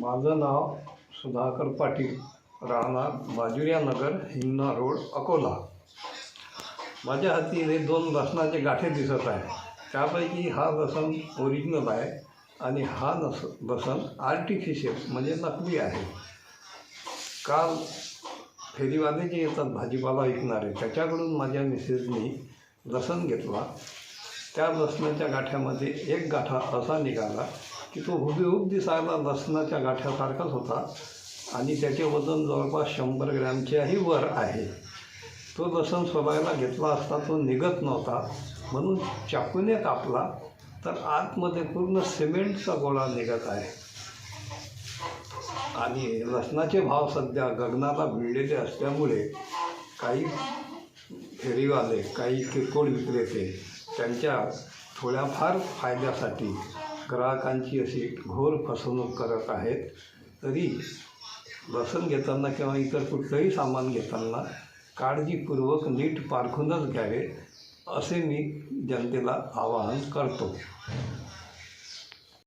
माझं नाव सुधाकर पाटील राहणार बाजुरिया नगर हिंगणा रोड अकोला. माझ्या हाती हे दोन लसणाचे गाठे दिसत आहे त्यापैकी हा लसण ओरिजिनल आहे आणि हा नस लसण आर्टिफिशियल म्हणजे नकली आहे. काल फेरीवाले जे येतात भाजीपाला विकणारे त्याच्याकडून माझ्या मिसेसनी लसण घेतला. त्या लसणाच्या गाठ्यामध्ये एक गाठा असा निघाला की तो हुबेहूब दिसायला लसणाच्या गाठ्यासारखाच होता. आणि त्याचे वजन जवळपास शंभर ग्रॅमच्याही वर आहे. तो लसण सोलायला घेतला असता तो निघत नव्हता. म्हणून चाकूने कापला तर आतमध्ये पूर्ण सिमेंटचा गोळा निघत आहे. आणि लसणाचे भाव सध्या गगनाला भिडलेले असल्यामुळे काही फेरीवाले काही किरकोळ विक्रेते त्यांच्या थोड्याफार फायद्यासाठी ग्राहकांची अशी घोर फसवणूक करत आहेत तरी लसण घेताना किंवा इतर कुठलंही सामान घेताना काळजीपूर्वक नीट पारखूनच घ्यावे असे मी जनतेला आवाहन करतो.